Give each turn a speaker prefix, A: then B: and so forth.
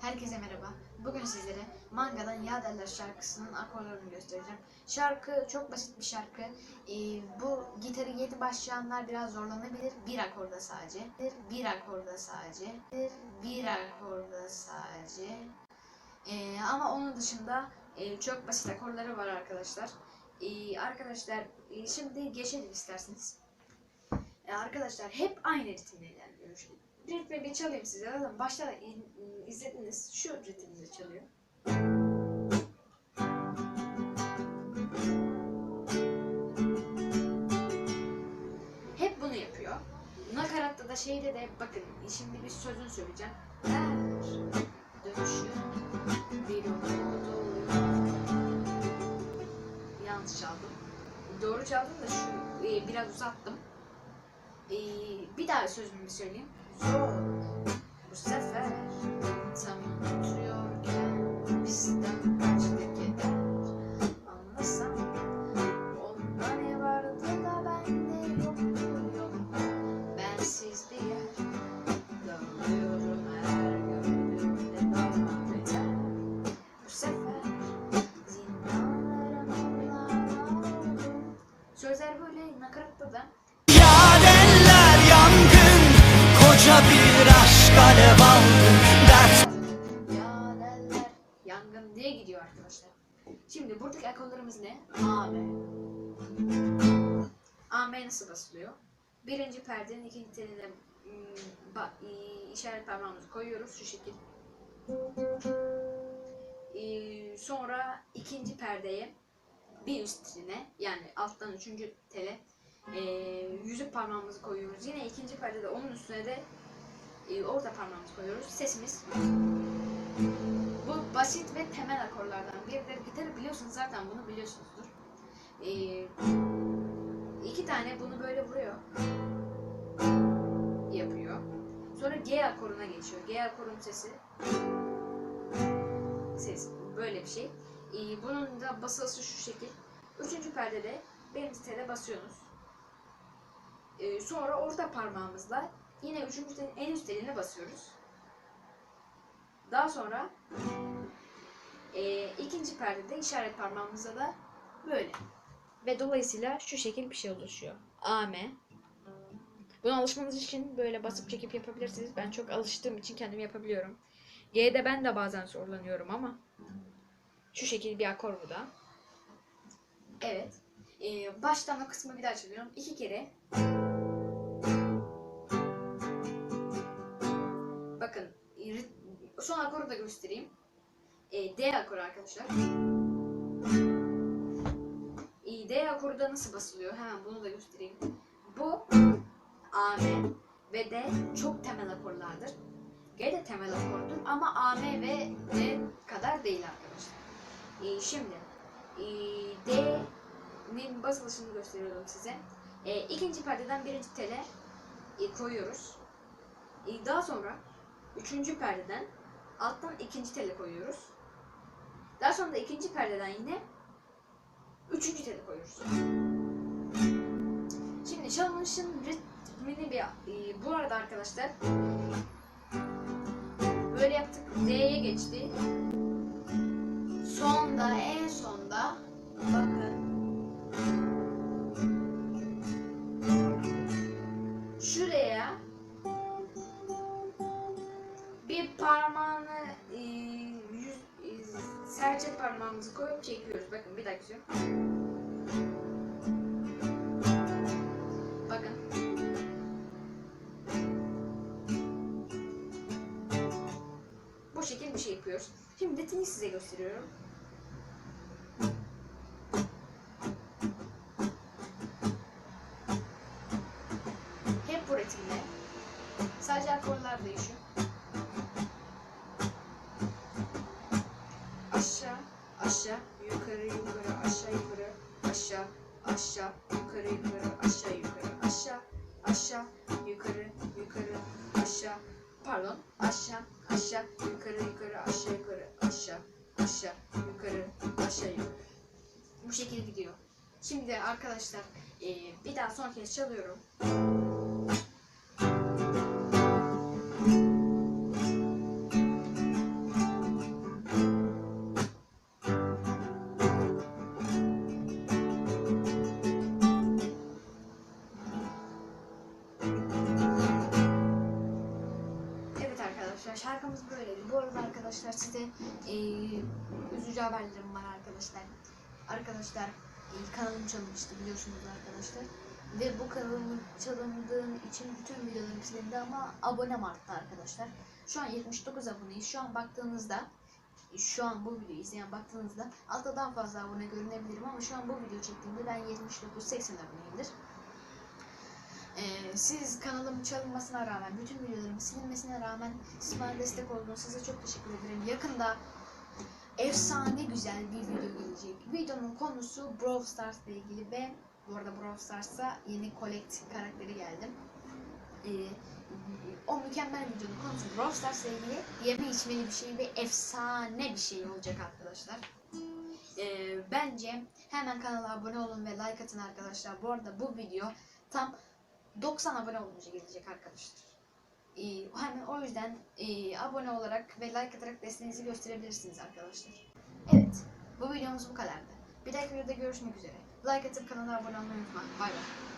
A: Herkese merhaba. Bugün sizlere Manga'dan Ya Derler şarkısının akorlarını göstereceğim. Şarkı çok basit bir şarkı. Ee, bu gitarı yedi başlayanlar biraz zorlanabilir. Bir akorda sadece. Bir, akorda sadece. Bir, akorda sadece. Ee, ama onun dışında e, çok basit akorları var arkadaşlar. Ee, arkadaşlar e, şimdi geçelim isterseniz. Ee, arkadaşlar hep aynı ritimle ilerliyor. Ritmi bir çalayım size. Zaten başta da in- izlediniz. Şu ritimde çalıyor. Hep bunu yapıyor. Nakaratta da şeyde de bakın şimdi bir sözünü söyleyeceğim. Her dönüşün bir oluyor. Yanlış çaldım. Doğru çaldım da şu e, biraz uzattım. E, bir daha sözümü söyleyeyim. Zor bu sefer gidiyor arkadaşlar. Şimdi buradaki akorlarımız ne? A, B. A, B nasıl basılıyor? Birinci perdenin ikinci teline i- işaret parmağımızı koyuyoruz şu şekil. Ee, sonra ikinci perdeye bir üst teline yani alttan üçüncü tele e, yüzük parmağımızı koyuyoruz. Yine ikinci perdede onun üstüne de e, orta parmağımızı koyuyoruz. Sesimiz basit ve temel akorlardan biridir. Gitarı biliyorsunuz zaten bunu biliyorsunuzdur. Ee, iki tane bunu böyle vuruyor. Yapıyor. Sonra G akoruna geçiyor. G akorunun sesi ses böyle bir şey. Ee, bunun da basılışı şu şekil. Üçüncü perdede birinci tele basıyorsunuz. Ee, sonra orta parmağımızla yine üçüncü en üst teline basıyoruz. Daha sonra e, ikinci perdede işaret parmağımızda da böyle. Ve dolayısıyla şu şekil bir şey oluşuyor. AM. Buna alışmanız için böyle basıp çekip yapabilirsiniz. Ben çok alıştığım için kendim yapabiliyorum. G'de ben de bazen zorlanıyorum ama şu şekil bir akor bu da. Evet. E, baştan o kısmı bir daha çalıyorum. İki kere. Bakın son akoru da göstereyim. E, D akoru arkadaşlar. E, D akoru da nasıl basılıyor? Hemen bunu da göstereyim. Bu A, M ve D çok temel akorlardır. G de temel akordur ama A, M ve D kadar değil arkadaşlar. E, şimdi e, D'nin basılışını gösteriyorum size. E, ikinci perdeden birinci tele e, koyuyoruz. E, daha sonra üçüncü perdeden alttan ikinci tele koyuyoruz. Daha sonra da ikinci perdeden yine üçüncü tele koyuyoruz. Şimdi çalınışın ritmini bir e, bu arada arkadaşlar böyle yaptık. D'ye geçti. Sonda en sonda bakın şuraya bir e, serçe parmağımızı koyup çekiyoruz. Bakın bir dakika. Bakın. Bu şekil bir şey yapıyoruz. Şimdi ritmi size gösteriyorum. Hep bu ritimle. Sadece akorlar değişiyor. Yukarı yukarı aşağı yukarı aşağı aşağı yukarı yukarı aşağı pardon aşağı aşağı yukarı yukarı aşağı yukarı aşağı aşağı yukarı aşağı yukarı bu şekilde gidiyor. Şimdi arkadaşlar bir daha son kez çalıyorum. Arkadaşlar. Size e, üzücü haberlerim var arkadaşlar. Arkadaşlar e, kanalım çalınmıştı biliyorsunuz arkadaşlar. Ve bu kanalımın çalındığım için bütün videolarım silindi ama abonem arttı arkadaşlar. Şu an 79 aboneyiz. Şu an baktığınızda şu an bu videoyu izleyen baktığınızda altta daha fazla abone görünebilirim ama şu an bu video çektiğimde ben 79-80 aboneyimdir. Ee, siz kanalımın çalınmasına rağmen, bütün videolarımın silinmesine rağmen siz bana destek oldunuz. Size çok teşekkür ederim. Yakında efsane güzel bir video gelecek. Videonun konusu Brawl Stars ile ilgili ve bu arada Brawl Stars'a yeni Collect karakteri geldi. Ee, o mükemmel videonun konusu Brawl Stars ile ilgili yeme içmeli bir şey ve efsane bir şey olacak arkadaşlar. Ee, bence hemen kanala abone olun ve like atın arkadaşlar. Bu arada bu video tam 90 abone olunca gelecek arkadaşlar. Ee, hemen o yüzden e, abone olarak ve like atarak desteğinizi gösterebilirsiniz arkadaşlar. Evet, bu videomuz bu kadardı. Bir dahaki videoda görüşmek üzere. Like atıp kanala abone olmayı unutma. Bay bay.